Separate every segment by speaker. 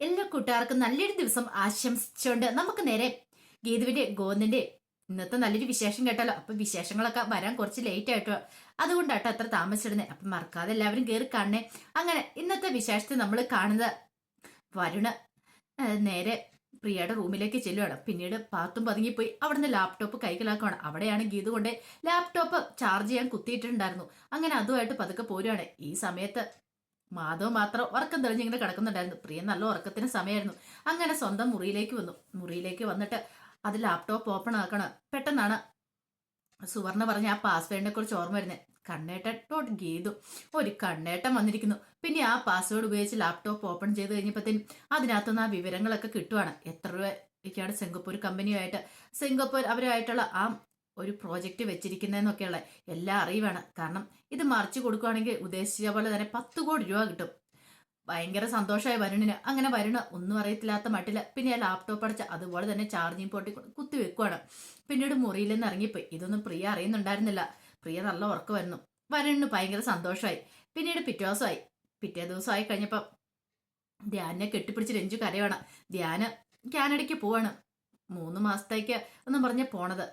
Speaker 1: എല്ലാ കൂട്ടുകാർക്കും നല്ലൊരു ദിവസം ആശംസിച്ചുകൊണ്ട് നമുക്ക് നേരെ ഗീതുവിന്റെ ഗോന്നിന്റെ ഇന്നത്തെ നല്ലൊരു വിശേഷം കേട്ടാലോ? അപ്പൊ വിശേഷങ്ങളൊക്കെ വരാൻ കുറച്ച് ലേറ്റ് ആയിട്ടോ? അതുകൊണ്ടാട്ടോ അത്ര താമസിച്ചിടുന്നത് അപ്പൊ മറക്കാതെ എല്ലാവരും കയറി കാണണേ. അങ്ങനെ ഇന്നത്തെ വിശേഷത്തിൽ നമ്മൾ കാണുന്നത് വരുണ്. നേരെ പ്രിയയുടെ റൂമിലേക്ക് ചെല്ലുകയാണ് പിന്നീട് പാത്തും പതുങ്ങിപ്പോയി അവിടുന്ന് ലാപ്ടോപ്പ് കൈക്കലാക്കുകയാണ് അവിടെയാണ് ഗീതു കൊണ്ട് ലാപ്ടോപ്പ് ചാർജ് ചെയ്യാൻ കുത്തിയിട്ടുണ്ടായിരുന്നു അങ്ങനെ അതുമായിട്ട് പതുക്കെ പോരുകയാണ് ഈ സമയത്ത് മാധവ് മാത്രം ഉറക്കം തെളിഞ്ഞിങ്ങനെ കിടക്കുന്നുണ്ടായിരുന്നു. പ്രിയ നല്ല ഉറക്കത്തിന് സമയമായിരുന്നു അങ്ങനെ സ്വന്തം മുറിയിലേക്ക് വന്നു. മുറിയിലേക്ക് വന്നിട്ട് അത് ലാപ്ടോപ്പ് ഓപ്പൺ ആക്കണം. പെട്ടെന്നാണ് സുവർണ പറഞ്ഞ ആ പാസ്വേഡിനെ കുറിച്ച് ഓർമ്മ വരുന്നത് കണ്ണേട്ടൻ ഡോട്ട് ഗീതു. ഒരു കണ്ണേട്ടൻ വന്നിരിക്കുന്നു. പിന്നെ ആ പാസ്വേഡ് ഉപയോഗിച്ച് ലാപ്ടോപ്പ് ഓപ്പൺ ചെയ്ത് കഴിഞ്ഞപ്പോഴത്തേനും അതിനകത്തുനിന്ന് ആ വിവരങ്ങളൊക്കെ കിട്ടുവാണ്. എത്ര രൂപയ്ക്കാണ് സിംഗപ്പൂർ കമ്പനിയുമായിട്ട് സിംഗപ്പൂർ അവരുമായിട്ടുള്ള ആ ഒരു പ്രോജക്റ്റ് വെച്ചിരിക്കുന്നതെന്നൊക്കെയുള്ള എല്ലാ അറിയുവാണ്. കാരണം ഇത് മറിച്ചു കൊടുക്കുകയാണെങ്കിൽ ഉദ്ദേശിച്ച പോലെ തന്നെ പത്ത് കോടി രൂപ കിട്ടും. ഭയങ്കര സന്തോഷമായ വരുണിന്. അങ്ങനെ വരുണ ഒന്നും അറിയത്തില്ലാത്ത മട്ടിൽ പിന്നെ ആ ലാപ്ടോപ്പ് അടച്ച അതുപോലെ തന്നെ ചാർജിങ് പോട്ടി കുത്തി വെക്കുവാണ്. പിന്നീട് മുറിയിൽ നിന്ന് ഇറങ്ങിപ്പോയി. ഇതൊന്നും പ്രിയ അറിയുന്നുണ്ടായിരുന്നില്ല. പ്രിയ നല്ല ഉറക്കമായിരുന്നു വരുണിന് ഭയങ്കര സന്തോഷമായി. പിന്നീട് പിറ്റേ ദിവസമായി. പിറ്റേ ദിവസമായി കഴിഞ്ഞപ്പം ധ്യാനെ കെട്ടിപ്പിടിച്ച് രഞ്ജു കരയാണ് ധ്യാന് കാനഡയ്ക്ക് പോവാണ്. മൂന്ന് മാസത്തേക്ക് എന്നും പറഞ്ഞ് പോണത്.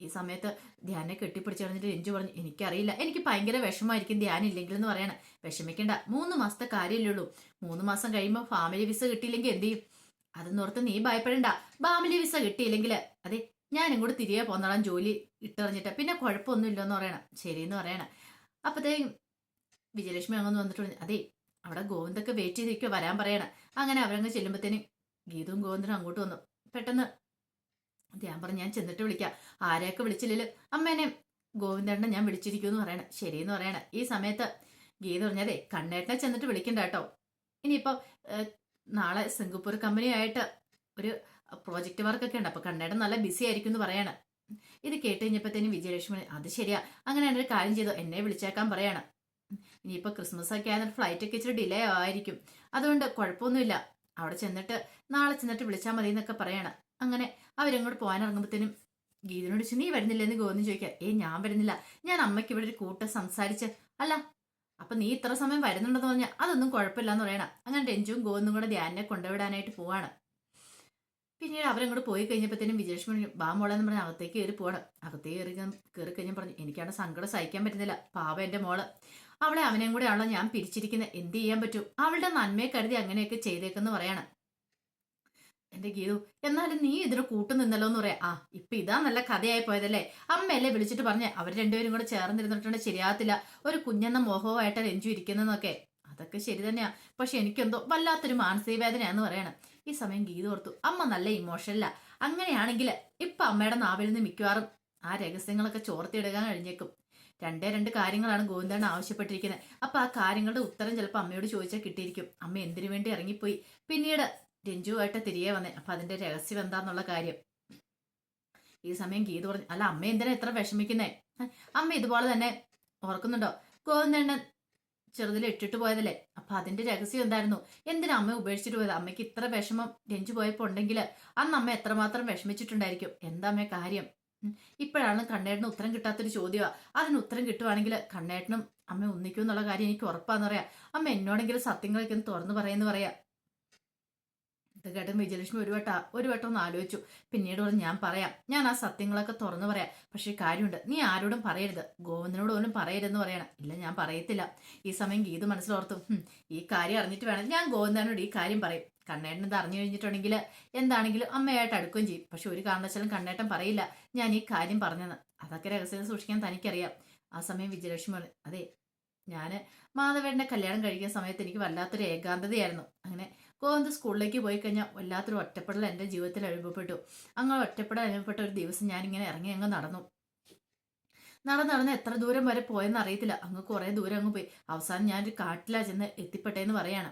Speaker 1: ഈ സമയത്ത് ധ്യാനെ കെട്ടിപ്പിടിച്ച് കളഞ്ഞിട്ട് പറഞ്ഞു എനിക്കറിയില്ല എനിക്ക് ഭയങ്കര വിഷമമായിരിക്കും ധ്യാനം ഇല്ലെങ്കിൽ എന്ന് പറയണ. വിഷമിക്കണ്ട മൂന്ന് മാസത്തെ കാര്യമില്ലുള്ളൂ മൂന്ന് മാസം കഴിയുമ്പോൾ ഫാമിലി വിസ കിട്ടിയില്ലെങ്കിൽ എന്ത് ചെയ്യും? അതെന്നോർത്ത് നീ ഭയപ്പെടണ്ട. ഫാമിലി വിസ കിട്ടിയില്ലെങ്കിൽ അതെ ഞാനും കൂടെ തിരികെ പോന്നോളാം ജോലി ഇട്ടറിഞ്ഞിട്ട്. പിന്നെ കുഴപ്പമൊന്നുമില്ലെന്ന് പറയണം. ശരിയെന്ന് പറയണം. അപ്പത്തേക്കും വിജയലക്ഷ്മി അങ്ങൊന്ന് വന്നിട്ട് അതെ അവിടെ ഗോവിന്ദൊക്കെ വെയിറ്റ് ചെയ്തിരിക്കുക വരാൻ പറയണം. അങ്ങനെ അവരങ്ങ് ചെല്ലുമ്പോഴത്തേനും ഗീതും ഗോവിന്ദനും അങ്ങോട്ട് വന്നു. പെട്ടെന്ന് ഞാൻ പറഞ്ഞു ഞാൻ ചെന്നിട്ട് വിളിക്കാം. ആരെയൊക്കെ വിളിച്ചില്ലല്ലോ അമ്മേനെ ഗോവിന്ദേട്ടനെ ഞാൻ വിളിച്ചിരിക്കൂ എന്ന് പറയണം. ശരിയെന്ന് പറയണം. ഈ സമയത്ത് ഗീത പറഞ്ഞതേ കണ്ണേട്ടനെ ചെന്നിട്ട് വിളിക്കണ്ട കേട്ടോ. ഇനിയിപ്പോ നാളെ സിംഗപ്പൂർ കമ്പനിയായിട്ട് ഒരു പ്രോജക്റ്റ് വർക്കൊക്കെ ഉണ്ട്. അപ്പൊ കണ്ണേട്ടൻ നല്ല ബിസി ആയിരിക്കും എന്ന് പറയാണ്. ഇത് കേട്ട് കഴിഞ്ഞപ്പോഴത്തേനും വിജയലക്ഷ്മി അത് ശരിയാ. അങ്ങനെ ഒരു കാര്യം ചെയ്തു എന്നെ വിളിച്ചേക്കാൻ പറയാണ്. ഇനിയിപ്പോ ക്രിസ്മസ് ഒക്കെ ആയിരുന്ന ഫ്ലൈറ്റ് ഒക്കെ ഇച്ചിരി ഡിലേ ആയിരിക്കും. അതുകൊണ്ട് കുഴപ്പമൊന്നുമില്ല. അവിടെ ചെന്നിട്ട് നാളെ ചെന്നിട്ട് വിളിച്ചാൽ മതി എന്നൊക്കെ പറയാണ്. അങ്ങനെ അവരങ്ങോട്ട് പോകാൻ ഇറങ്ങുമ്പോഴത്തേനും ഗീതനോട് ചോദിച്ചു നീ വരുന്നില്ലെന്ന് ഗോവിന്ദൻ ചോദിക്കാം ഏ ഞാൻ വരുന്നില്ല ഞാൻ അമ്മയ്ക്ക് ഇവിടെ ഒരു കൂട്ടം സംസാരിച്ച് അല്ല അപ്പൊ നീ ഇത്ര സമയം വരുന്നുണ്ടെന്ന് പറഞ്ഞാൽ അതൊന്നും കുഴപ്പമില്ല എന്ന് പറയണം അങ്ങനെ രഞ്ജുവും ഗോവിന്ദും കൂടെ ധ്യാനെ കൊണ്ടുവിടാനായിട്ട് പോവാണ്. പിന്നീട് അവരങ്ങോട്ട് പോയി കഴിഞ്ഞപ്പോഴത്തേനും വിജയലക്ഷ്മി പറഞ്ഞു, ബാ മോളെന്ന് പറഞ്ഞ് അകത്തേക്ക് കയറി പോകണം അകത്തേക്ക് കയറി കയറി കഴിഞ്ഞാൽ പറഞ്ഞു എനിക്കാണ് സങ്കടം സഹിക്കാൻ പറ്റുന്നില്ല പാവ എന്റെ മോൾ. അവളെ അവനെയും കൂടെ ആണല്ലോ ഞാൻ പിരിച്ചിരിക്കുന്നത് എന്ത് ചെയ്യാൻ പറ്റും? അവളുടെ നന്മയെ കരുതി അങ്ങനെയൊക്കെ ചെയ്തേക്കെന്ന് പറയാണ്. എന്റെ ഗീതു? എന്നാലും നീ ഇതിന് കൂട്ടു നിന്നല്ലോ എന്ന് പറയാം. ആ ഇപ്പൊ ഇതാ നല്ല കഥയായി പോയതല്ലേ? അമ്മയല്ലേ വിളിച്ചിട്ട് പറഞ്ഞേ? അവർ രണ്ടുപേരും കൂടെ ചേർന്നിരുന്നിട്ടുണ്ട് ശരിയാകത്തില്ല. ഒരു കുഞ്ഞെന്ന മോഹവുമായിട്ട് രഞ്ജു ഇരിക്കുന്നതെന്നൊക്കെ. അതൊക്കെ ശരി തന്നെയാ. പക്ഷെ എനിക്കെന്തോ വല്ലാത്തൊരു മാനസിക വേദനയാന്ന് പറയണം. ഈ സമയം ഗീത ഓർത്തു അമ്മ നല്ല ഇമോഷനല്ല അങ്ങനെയാണെങ്കിൽ ഇപ്പൊ അമ്മയുടെ നാവിൽ നിന്ന് മിക്കവാറും ആ രഹസ്യങ്ങളൊക്കെ ചോർത്തിയിടുക കഴിഞ്ഞേക്കും. രണ്ടേ രണ്ട് കാര്യങ്ങളാണ് ഗോവിന്ദൻ ആവശ്യപ്പെട്ടിരിക്കുന്നത്. അപ്പൊ ആ കാര്യങ്ങളുടെ ഉത്തരം ചിലപ്പോൾ അമ്മയോട് ചോദിച്ചാൽ കിട്ടിയിരിക്കും. അമ്മ എന്തിനു വേണ്ടി ഇറങ്ങിപ്പോയി? പിന്നീട് രഞ്ജുവായിട്ട് തിരികെ വന്നേ. അപ്പൊ അതിന്റെ രഹസ്യം എന്താന്നുള്ള കാര്യം. ഈ സമയം ഗീത പറഞ്ഞു അല്ല അമ്മ എന്തിനാ എത്ര വിഷമിക്കുന്നേ? അമ്മ ഇതുപോലെ തന്നെ ഓർക്കുന്നുണ്ടോ? ഗോവിന്ദണ്ണൻ ചെറുതിൽ ഇട്ടിട്ട് പോയതല്ലേ? അപ്പൊ അതിന്റെ രഹസ്യം എന്തായിരുന്നു? എന്തിനാ അമ്മ ഉപേക്ഷിച്ചിട്ട് പോയത്? അമ്മയ്ക്ക് ഇത്ര വിഷമം രഞ്ജു പോയപ്പോ ഉണ്ടെങ്കിൽ അന്ന് അമ്മ എത്രമാത്രം വിഷമിച്ചിട്ടുണ്ടായിരിക്കും? എന്താ അമ്മ കാര്യം? ഇപ്പോഴാണ് കണ്ണേട്ടന് ഉത്തരം കിട്ടാത്തൊരു ചോദ്യമാ അതിന് ഉത്തരം കിട്ടുവാണെങ്കിൽ കണ്ണേട്ടനും അമ്മ ഒന്നിക്കും എന്നുള്ള കാര്യം എനിക്ക് ഉറപ്പാന്ന് പറയാം. അമ്മ എന്നോടെങ്കിലും സത്യങ്ങളൊക്കെ ഒന്ന് തുറന്നു പറയുന്നു പറയാ. ഇത് വിജയലക്ഷ്മി ഒരു വട്ടം ഒരു വട്ടം ഒന്ന് ആലോചിച്ചു. പിന്നീട് ഞാൻ പറയാം. ഞാൻ ആ സത്യങ്ങളൊക്കെ തുറന്നു പറയാം. പക്ഷേ കാര്യമുണ്ട്. നീ ആരോടും പറയരുത്. ഗോവിന്ദനോട് പോലും പറയരുതെന്ന് പറയണം. ഇല്ല ഞാൻ പറയത്തില്ല. ഈ സമയം ഗീത മനസ്സിലോർത്തു. "ഹും, ഈ കാര്യം അറിഞ്ഞിട്ട് വേണം. ഞാൻ ഗോവിന്ദനോട് ഈ കാര്യം പറയും. കണ്ണേട്ടൻ ഇത് അറിഞ്ഞു കഴിഞ്ഞിട്ടുണ്ടെങ്കിൽ എന്താണെങ്കിലും അമ്മയായിട്ട് അടുക്കുകയും ചെയ്യും. പക്ഷെ ഒരു കാരണവശാലും കണ്ണേട്ടൻ പറയില്ല. ഞാൻ ഈ കാര്യം പറഞ്ഞെന്ന്. അതൊക്കെ രഹസ്യം സൂക്ഷിക്കാൻ തനിക്കറിയാം. ആ സമയം വിജയലക്ഷ്മി അതെ ഞാൻ മാധവേടിന്റെ കല്യാണം കഴിക്കുന്ന സമയത്ത് എനിക്ക് വല്ലാത്തൊരു ഏകാന്തതയായിരുന്നു. അങ്ങനെ ഗോവിന്ദ് സ്കൂളിലേക്ക് പോയി കഴിഞ്ഞാൽ വല്ലാത്തൊരു ഒറ്റപ്പെടൽ എന്റെ ജീവിതത്തിൽ അനുഭവപ്പെട്ടു. അങ്ങനെ ഒറ്റപ്പെടൽ അനുഭവപ്പെട്ട ഒരു ദിവസം ഞാനിങ്ങനെ ഇറങ്ങി അങ്ങ് നടന്നു. നടന്ന് നടന്ന് എത്ര ദൂരം വരെ പോയെന്ന് അറിയത്തില്ല. അങ്ങ് കുറേ ദൂരം അങ്ങ് പോയി. അവസാനം ഞാനൊരു കാട്ടിലാ ചെന്ന് എത്തിപ്പെട്ടേന്ന് പറയാണ്.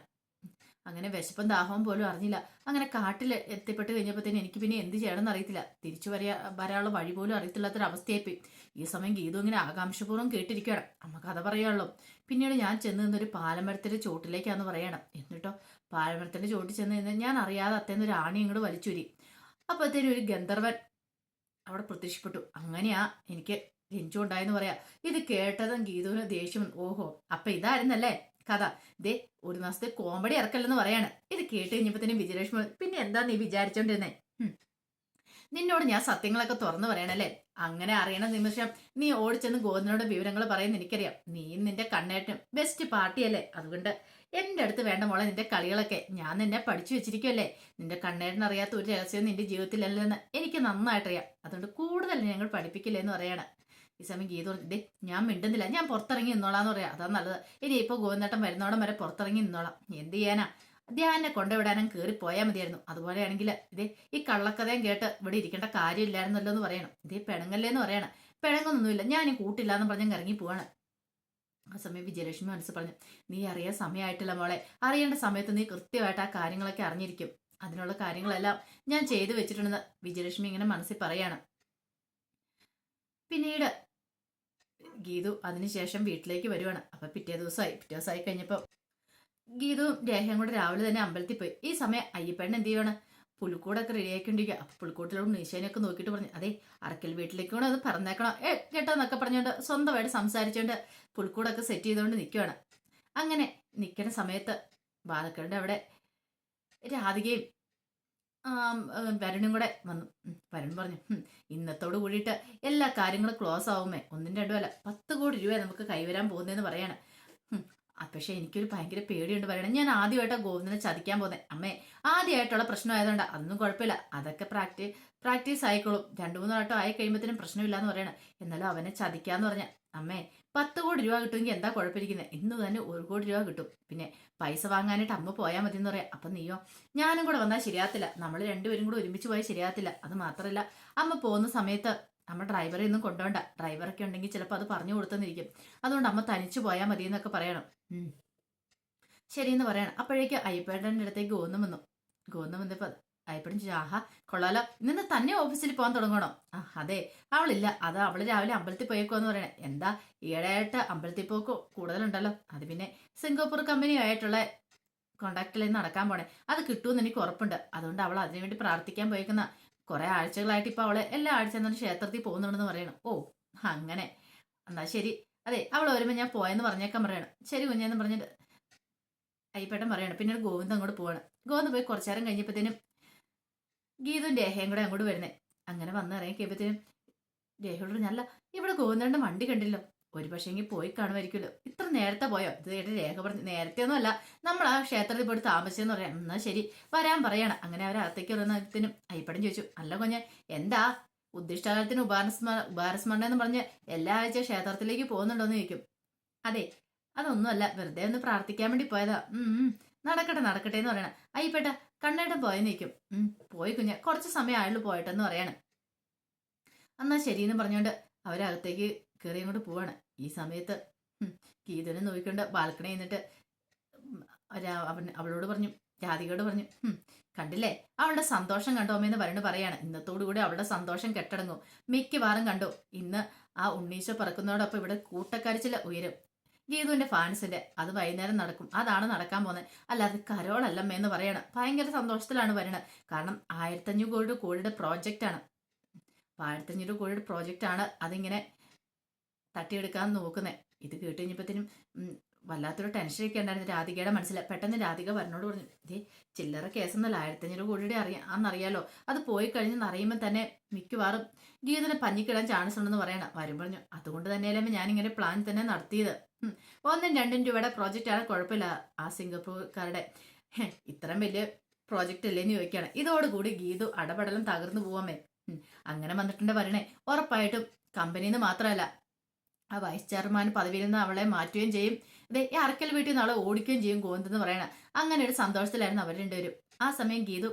Speaker 1: അങ്ങനെ വിശപ്പം ദാഹവും പോലും അറിഞ്ഞില്ല. അങ്ങനെ കാട്ടിൽ എത്തിപ്പെട്ട് കഴിഞ്ഞപ്പോഴത്തേന് എനിക്ക് പിന്നെ എന്ത് ചെയ്യണമെന്ന് അറിയത്തില്ല. തിരിച്ചു വരാ വരാനുള്ള വഴി പോലും അറിയത്തില്ലാത്തൊരവസ്ഥയായി ഈ സമയം ഗീതു ഇങ്ങനെ ആകാംക്ഷപൂർവം കേട്ടിരിക്കുകയാണ്. അമ്മ കഥ പറയാനുള്ളൂ പിന്നീട് ഞാൻ ചെന്ന് നിന്നൊരു പാലമരത്തിന്റെ ചോട്ടിലേക്കാന്ന് പറയണം. എന്നിട്ടോ പാലമരത്തിന്റെ ചോട്ടിൽ ചെന്ന് നിന്ന് ഞാൻ അറിയാതെ അത്തേന്ന് ഒരു ആണി ഇങ്ങോട്ട് വലിച്ചുരി. അപ്പോഴത്തേനും ഒരു ഗന്ധർവൻ അവിടെ പ്രത്യക്ഷപ്പെട്ടു. അങ്ങനെയാ എനിക്ക് രഞ്ജു പറയാ. ഇത് കേട്ടതും ഗീതുവിന് ദേഷ്യം. ഓഹോ അപ്പൊ ഇതായിരുന്നല്ലേ? കഥ. ദേ ഒരു മാസത്തെ കോമഡി ഇറക്കല്ലെന്ന് പറയാണ്. ഇത് കേട്ട് കഴിഞ്ഞപ്പോ തന്നെ വിജയലക്ഷ്മി പിന്നെ എന്താ നീ വിചാരിച്ചോണ്ടിരുന്നേ. നിന്നോട് ഞാൻ സത്യങ്ങളൊക്കെ തുറന്നു പറയണല്ലേ അങ്ങനെ അറിയണ നിമിഷം നീ ഓടിച്ചെന്ന് ഗോവിന്ദനോട് വിവരങ്ങൾ പറയുന്ന എനിക്കറിയാം. നീ നിന്റെ കണ്ണേറ്റം ബെസ്റ്റ് പാർട്ടിയല്ലേ? അതുകൊണ്ട് എന്റെ അടുത്ത് വേണ്ട മോളെ നിന്റെ കളികളൊക്കെ ഞാൻ നിന്നെ പഠിച്ചു വെച്ചിരിക്കുമല്ലേ നിന്റെ കണ്ണേറ്റം അറിയാത്ത ഒരു രഹസ്യം നിന്റെ ജീവിതത്തിലല്ലെന്ന് എനിക്ക് നന്നായിട്ടറിയാം. അതുകൊണ്ട് കൂടുതൽ ഞങ്ങൾ പഠിപ്പിക്കില്ല എന്ന് പറയാണ്. ഈ സമയം ഗീത പറഞ്ഞു, ഞാൻ മിണ്ടുന്നില്ല. ഞാൻ പുറത്തിറങ്ങി നിന്നോളാന്ന് പറയാം. അതാ നല്ലത്. ഇനി ഇപ്പൊ ഗോവിന്ദേട്ടൻ വരുന്നോടം വരെ പുറത്തിറങ്ങി നിന്നോളാം. എന്ത് ചെയ്യാനാ? ധ്യാനെ കൊണ്ടുവിടാനും കയറി പോയാൽ മതിയായിരുന്നു. അതുപോലെയാണെങ്കിൽ ഇതേ ഈ കള്ളക്കഥയും കേട്ട് ഇവിടെ ഇരിക്കേണ്ട കാര്യമില്ലായിരുന്നല്ലോ എന്ന് പറയണം. ഇതേ പിണങ്ങല്ലേ എന്ന് പറയണം. പിണങ്ങൊന്നുമില്ല ഞാൻ കൂട്ടില്ല എന്ന് പറഞ്ഞ് ഇറങ്ങി പോവാണ്. ആ സമയം വിജയലക്ഷ്മി മനസ്സ് പറഞ്ഞു നീ അറിയാൻ സമയമായിട്ടില്ല മോളെ. അറിയേണ്ട സമയത്ത് നീ കൃത്യമായിട്ട് ആ കാര്യങ്ങളൊക്കെ അറിഞ്ഞിരിക്കും. അതിനുള്ള കാര്യങ്ങളെല്ലാം ഞാൻ ചെയ്തു വെച്ചിട്ടുണ്ടെന്ന് വിജയലക്ഷ്മി ഇങ്ങനെ മനസ്സിൽ പറയാണ്. പിന്നീട് ഗീതു അതിനുശേഷം വീട്ടിലേക്ക് വരുവാണ്. അപ്പൊ പിറ്റേ ദിവസമായി. പിറ്റേ ദിവസമായി കഴിഞ്ഞപ്പോൾ ഗീതുവും രേഖയും കൂടെ രാവിലെ തന്നെ അമ്പലത്തിൽ പോയി. ഈ സമയം അയ്യപ്പേണ്ണ എന്ത് ചെയ്യണം പുൽക്കൂടൊക്കെ റെഡിയാക്കിണ്ടിരിക്കുക അപ്പൊ പുൽക്കൂട്ടിലോട് നിശേനൊക്കെ നോക്കിയിട്ട് പറഞ്ഞു അതെ അറക്കൽ വീട്ടിലേക്ക് കൂടെ അത് പറഞ്ഞേക്കണം. ഏ കേട്ടോ എന്നൊക്കെ പറഞ്ഞുകൊണ്ട് സ്വന്തമായിട്ട് സംസാരിച്ചുകൊണ്ട് പുൽക്കൂടൊക്കെ സെറ്റ് ചെയ്തുകൊണ്ട് നിൽക്കുകയാണ് അങ്ങനെ നിൽക്കുന്ന സമയത്ത് ബാലക്കരുടെ അവിടെ രാധികയും വരുണും കൂടെ വന്നു. വരുൺ പറഞ്ഞു "ഉം, ഇന്നത്തോട് കൂടിയിട്ട് എല്ലാ കാര്യങ്ങളും ക്ലോസ് ആവുമേ? ഒന്നും രണ്ടും അല്ല പത്ത് കോടി രൂപ നമുക്ക് കൈവരാൻ പോകുന്നതെന്ന് പറയാണ്. പക്ഷെ എനിക്കൊരു ഭയങ്കര പേടിയുണ്ട് പറയണം ഞാൻ ആദ്യമായിട്ടാണ് ഗോവിന്ദനെ ചതിക്കാൻ പോകുന്നത് അമ്മേ ആദ്യമായിട്ടുള്ള പ്രശ്നമായതുകൊണ്ട് അതൊന്നും കുഴപ്പമില്ല. അതൊക്കെ പ്രാക്ടീസ് പ്രാക്ടീസ് ആയിക്കോളും. രണ്ടു മൂന്ന് വട്ടം ആയി കഴിയുമ്പോഴത്തേനും പ്രശ്നമില്ല എന്ന് പറയണം. എന്നാലും അവനെ ചതിക്കാന്ന് പറഞ്ഞ അമ്മേ പത്ത് കോടി രൂപ കിട്ടുമെങ്കിൽ എന്താ കുഴപ്പമിരിക്കുന്നത് ഇന്ന് തന്നെ ഒരു കോടി രൂപ കിട്ടും. പിന്നെ പൈസ വാങ്ങാനായിട്ട് അമ്മ പോയാൽ മതി എന്ന് പറയാം. അപ്പം നീയോ? ഞാനും കൂടെ വന്നാൽ ശരിയാത്തില്ല നമ്മൾ രണ്ടുപേരും കൂടെ ഒരുമിച്ച് പോയാൽ ശരിയാത്തില്ല അത് മാത്രമല്ല അമ്മ പോകുന്ന സമയത്ത് അമ്മ ഡ്രൈവറെ ഒന്നും കൊണ്ടുപോണ്ട ഡ്രൈവറൊക്കെ ഉണ്ടെങ്കിൽ ചിലപ്പോൾ അത് പറഞ്ഞു കൊടുത്തെന്നിരിക്കും. അതുകൊണ്ട് അമ്മ തനിച്ചു പോയാൽ മതി എന്നൊക്കെ പറയണം. ശരിയെന്ന് പറയണം. അപ്പോഴേക്ക് അയ്യപ്പേട്ടന്റെ അടുത്തേക്ക് ഗോന്നും വന്നു. ഗോന്നും വന്നപ്പോൾ ചോദിച്ചു ആഹാ കൊള്ളാലോ. ഇന്ന് തന്നെ ഓഫീസിൽ പോകാൻ തുടങ്ങണോ? ആ അതെ. അവളില്ല. അത് അവൾ രാവിലെ അമ്പലത്തിൽ പോയേക്കോന്ന് പറയണേ. എന്താ ഈയിടെയായിട്ട് അമ്പലത്തിൽ പോക്ക് കൂടുതലുണ്ടല്ലോ. അത് പിന്നെ സിംഗപ്പൂർ കമ്പനിയുമായിട്ടുള്ള കോണ്ടാക്റ്റിൽ നടക്കാൻ പോണേ. അത് കിട്ടുമെന്ന് എനിക്ക് ഉറപ്പുണ്ട്. അതുകൊണ്ട് അവൾ അതിനുവേണ്ടി പ്രാർത്ഥിക്കാൻ പോയേക്കുന്ന. കുറെ ആഴ്ചകളായിട്ട് ഇപ്പൊ അവൾ എല്ലാ ആഴ്ച തന്നെ ക്ഷേത്രത്തിൽ പോകുന്നുണ്ടെന്ന് പറയണം. ഓ അങ്ങനെ. എന്നാ ശരി. അതെ അവൾ വരുമ്പോൾ ഞാൻ പോയെന്ന് പറഞ്ഞേക്കാൻ പറയണം. ശരി കുഞ്ഞെന്ന് പറഞ്ഞിട്ട് അയ്യപ്പേട്ടൻ പറയണം. പിന്നീട് ഗോവിന്ദ് അങ്ങോട്ട് പോവാണ്. ഗോവിന്ദ് പോയി കുറച്ചേരം കഴിഞ്ഞപ്പോഴത്തേനും ഗീതും രേഖയും കൂടെ അങ്ങോട്ട് വരുന്നേ. അങ്ങനെ വന്നിറങ്ങി കഴിയുമ്പോഴത്തേനും രേഖയോട് ഞല്ല അല്ല ഇവിടെ ഗോവിന്ദന്റെ വണ്ടി കണ്ടില്ലോ. ഒരു പക്ഷേ എങ്കിൽ പോയി കാണുമായിരിക്കുമല്ലോ. ഇത്ര നേരത്തെ പോയോ? ഇത് രേഖ പറഞ്ഞു നേരത്തെ ഒന്നും അല്ല. നമ്മൾ ആ ക്ഷേത്രത്തിൽ പോയി താമസിച്ചെന്ന് പറയാം. എന്നാ ശരി. വരാൻ പറയണം. അങ്ങനെ അവരകത്തേക്ക് വരുന്നതിനും അയ്യപ്പടം ചോദിച്ചു അല്ല കൊഞ്ഞ എന്താ? ഉദ്ദിഷ്ടകാലത്തിന് ഉപാരസ്മര ഉപാരസ്മരണ എന്ന് പറഞ്ഞ് എല്ലാ ആഴ്ച ക്ഷേത്രത്തിലേക്ക് പോകുന്നുണ്ടോന്ന് ചോദിക്കും. അതെ അതൊന്നുമല്ല. വെറുതെ ഒന്ന് പ്രാർത്ഥിക്കാൻ വേണ്ടി പോയതാ. ഉം. നടക്കട്ടെ നടക്കട്ടെ എന്ന് പറയണം. അയ്യപ്പേട്ട കണ്ണേട്ടൻ പോയ നിൽക്കും ഉം പോയി കുഞ്ഞ കുറച്ച് സമയം ആയുള്ളൂ പോയിട്ടെന്ന് പറയാണ്. എന്നാ ശരിയെന്ന് പറഞ്ഞുകൊണ്ട് അവരകത്തേക്ക് കയറി അങ്ങോട്ട് പോവാണ്. ഈ സമയത്ത് ഗീതനെ നോക്കിക്കൊണ്ട് ബാൽക്കണി നിന്നിട്ട് അവൻ അവളോട് പറഞ്ഞു രാധികയോട് പറഞ്ഞു "ഉം, കണ്ടില്ലേ അവളുടെ സന്തോഷം കണ്ടോ അമ്മയെന്ന് പറഞ്ഞു പറയാണ്. ഇന്നത്തോടുകൂടി അവളുടെ സന്തോഷം കെട്ടടങ്ങും. മിക്കവാറും കണ്ടു. ഇന്ന് ആ ഉണ്ണീശ പറക്കുന്നതോടൊപ്പം ഇവിടെ കൂട്ടക്കാരിച്ചില്ല ഉയരും. ഗീതുവിന്റെ ഫാൻസിന്റെ. അത് വൈകുന്നേരം നടക്കും. അതാണ് നടക്കാൻ പോകുന്നത്. അല്ലാതെ കരോളല്ലമ്മ എന്ന് പറയണം. ഭയങ്കര സന്തോഷത്തിലാണ് വരുന്നത്. കാരണം ആയിരത്തഞ്ഞൂറ് കോടി കോടിയുടെ പ്രോജക്റ്റ് ആണ്. ആയിരത്തഞ്ഞൂറ് കോടിയുടെ ആണ് അതിങ്ങനെ തട്ടിയെടുക്കാൻ നോക്കുന്നത് ഇത് കേട്ട് കഴിഞ്ഞപ്പോഴത്തേനും വല്ലാത്തൊരു ടെൻഷനൊക്കെ ഉണ്ടായിരുന്നു രാധികയുടെ മനസ്സിൽ പെട്ടെന്ന് രാധിക വരനോട് പറഞ്ഞു ഇതേ ചില്ലറ കേസൊന്നുമല്ല ആയിരത്തഞ്ഞൂറ് കോടിയുടെ അറിയാം അന്നറിയാലോ അത് പോയി കഴിഞ്ഞ് അറിയുമ്പോൾ തന്നെ മിക്കവാറും ഗീതനെ പഞ്ഞിക്കിടാൻ ചാൻസ് ഉണ്ടെന്ന് പറയണം. വരും പറഞ്ഞു അതുകൊണ്ട് തന്നെയല്ലേ ഞാനിങ്ങനെ പ്ലാൻ തന്നെ നടത്തിയത്. ഒന്നും രണ്ടും രൂപയുടെ പ്രോജക്റ്റ് ആണ്. കുഴപ്പമില്ല. ആ സിംഗപ്പൂർക്കാരുടെ ഇത്രയും വലിയ പ്രോജക്റ്റ് അല്ലേന്ന് ചോദിക്കുകയാണ്. ഇതോടുകൂടി ഗീതു അടപടലം തകർന്നു പോവാമേ. അങ്ങനെ വന്നിട്ടുണ്ട് പറയണേ. ഉറപ്പായിട്ടും കമ്പനിന്ന് നിന്ന് മാത്രമല്ല ആ വൈസ് ചെയർമാൻ പദവിയിൽ നിന്ന് അവളെ മാറ്റുകയും ചെയ്യും. ഇതേ ഈ അറക്കൽ വീട്ടിൽ നിന്ന് അവളെ ഓടിക്കുകയും ചെയ്യും ഗോവിന്ദെന്ന് പറയണ. അങ്ങനെ ഒരു സന്തോഷത്തിലായിരുന്നു അവർ രണ്ടുപേരും. ആ സമയം ഗീതു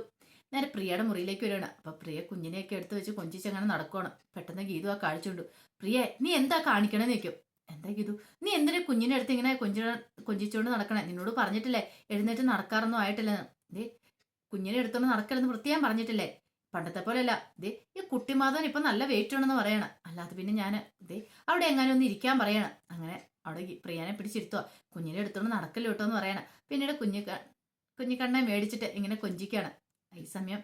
Speaker 1: നേരെ പ്രിയയുടെ മുറിയിലേക്ക് വരികയാണ്. അപ്പൊ പ്രിയ കുഞ്ഞിനെയൊക്കെ എടുത്ത് വെച്ച് കൊഞ്ചിച്ചങ്ങനെ നടക്കുവാണ്. പെട്ടെന്ന് ഗീതു ആ കാഴ്ചയുണ്ട് പ്രിയ നീ എന്താ കാണിക്കണമെന്ന് ചോദിക്കും. എന്താ ഗീതു? നീ എന്തിനാ കുഞ്ഞിനെ അടുത്ത് ഇങ്ങനെ കൊഞ്ചി കൊഞ്ചിച്ചുകൊണ്ട് നടക്കണേ? നിന്നോട് പറഞ്ഞിട്ടില്ലേ എഴുന്നേറ്റ് നടക്കാറൊന്നും ആയിട്ടില്ല ദേ കുഞ്ഞിനെ എടുത്തോണ്ട് നടക്കലെന്ന് വൃത്തിയാൻ പറഞ്ഞിട്ടില്ലേ? പണ്ടത്തെ പോലെയല്ല. ദേ ഈ കുട്ടിമാധവൻ ഇപ്പൊ നല്ല വെയിറ്റ് ഉണ്ടെന്ന് പറയണം. അല്ലാതെ പിന്നെ ഞാൻ ദേ അവിടെ എങ്ങാനും ഒന്ന് ഇരിക്കാൻ പറയണം. അങ്ങനെ അവിടെ പ്രിയാനെ പിടിച്ചിരുത്തുക കുഞ്ഞിനെ എടുത്തോണ്ട് നടക്കല്ലോ കേട്ടോ എന്ന് പറയണം. പിന്നീട് കുഞ്ഞു കുഞ്ഞിക്കണ്ണെ മേടിച്ചിട്ട് ഇങ്ങനെ കൊഞ്ചിക്കാണ്. ഈ സമയം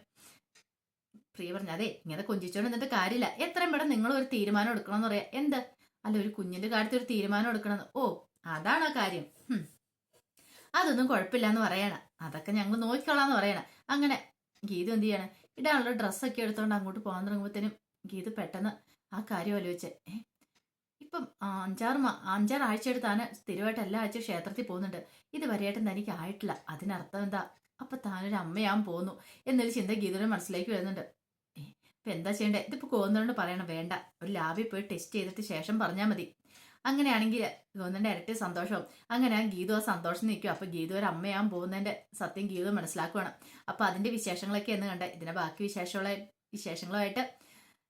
Speaker 1: പ്രിയ പറഞ്ഞു അതെ ഇങ്ങനെ കൊഞ്ചിച്ചോണ്ട് എന്നിട്ട് കാര്യമില്ല. എത്രയും പെട്ടെന്ന് നിങ്ങൾ ഒരു തീരുമാനം എടുക്കണമെന്ന് പറയാം. എന്ത്? അല്ല ഒരു കുഞ്ഞിന്റെ കാര്യത്തിൽ ഒരു തീരുമാനം എടുക്കണം. ഓ അതാണ് ആ കാര്യം. അതൊന്നും കുഴപ്പമില്ല എന്ന് പറയണം. അതൊക്കെ ഞങ്ങൾ നോക്കിക്കോളാന്ന് പറയണം. അങ്ങനെ ഗീത എന്ത് ചെയ്യണം? ഇടാനുള്ള ഡ്രസ്സൊക്കെ എടുത്തോണ്ട് അങ്ങോട്ട് പോകാൻ തുടങ്ങുമ്പോഴത്തേനും ഗീത പെട്ടെന്ന് ആ കാര്യം ആലോചിച്ച്. ഇപ്പം അഞ്ചാറ് അഞ്ചാറ് ആഴ്ച എടുത്താണ് സ്ഥിരമായിട്ട് എല്ലാ ആഴ്ച ക്ഷേത്രത്തിൽ പോകുന്നുണ്ട്. ഇത് വരെയായിട്ടും തനിക്ക് ആയിട്ടില്ല. അതിനർത്ഥം എന്താ? അപ്പൊ താനൊരു അമ്മയാൻ പോന്നു എന്നൊരു ചിന്ത ഗീതയുടെ മനസ്സിലേക്ക് വരുന്നുണ്ട്. ഇപ്പൊ എന്താ ചെയ്യണ്ടേ? ഇതിപ്പോ കോന്നുകൊണ്ട് പറയണം വേണ്ട. ഒരു ലാബിൽ പോയി ടെസ്റ്റ് ചെയ്തിട്ട് ശേഷം പറഞ്ഞാൽ മതി. അങ്ങനെയാണെങ്കിൽ ഗോന്നന്റെ ഇരട്ടി സന്തോഷവും. അങ്ങനെ ഗീതു ആ സന്തോഷം നിൽക്കും. അപ്പൊ ഗീതു ഒരു അമ്മയാൻ പോകുന്നതിന്റെ സത്യം ഗീതു മനസ്സിലാക്കുവാണ്. അപ്പോൾ അതിന്റെ വിശേഷങ്ങളൊക്കെ എന്ന് കണ്ടേ ഇതിന്റെ ബാക്കി വിശേഷങ്ങളെ വിശേഷങ്ങളുമായിട്ട്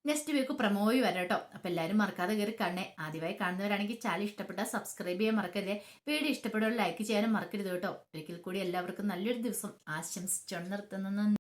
Speaker 1: നെക്സ്റ്റ് വീക്ക് പ്രമോയി വരാം കേട്ടോ. അപ്പോൾ എല്ലാവരും മറക്കാതെ കയറി കണ്ണേ. ആദ്യമായി കാണുന്നവരാണെങ്കിൽ ചാനൽ ഇഷ്ടപ്പെട്ടാൽ സബ്സ്ക്രൈബ് ചെയ്യാൻ മറക്കരുത്. വീഡിയോ ഇഷ്ടപ്പെടുക ലൈക്ക് ചെയ്യാനും മറക്കരുത് കേട്ടോ. ഒരിക്കൽ കൂടി എല്ലാവർക്കും നല്ലൊരു ദിവസം ആശംസിച്ചുകൊണ്ട് നിർത്തുന്നു.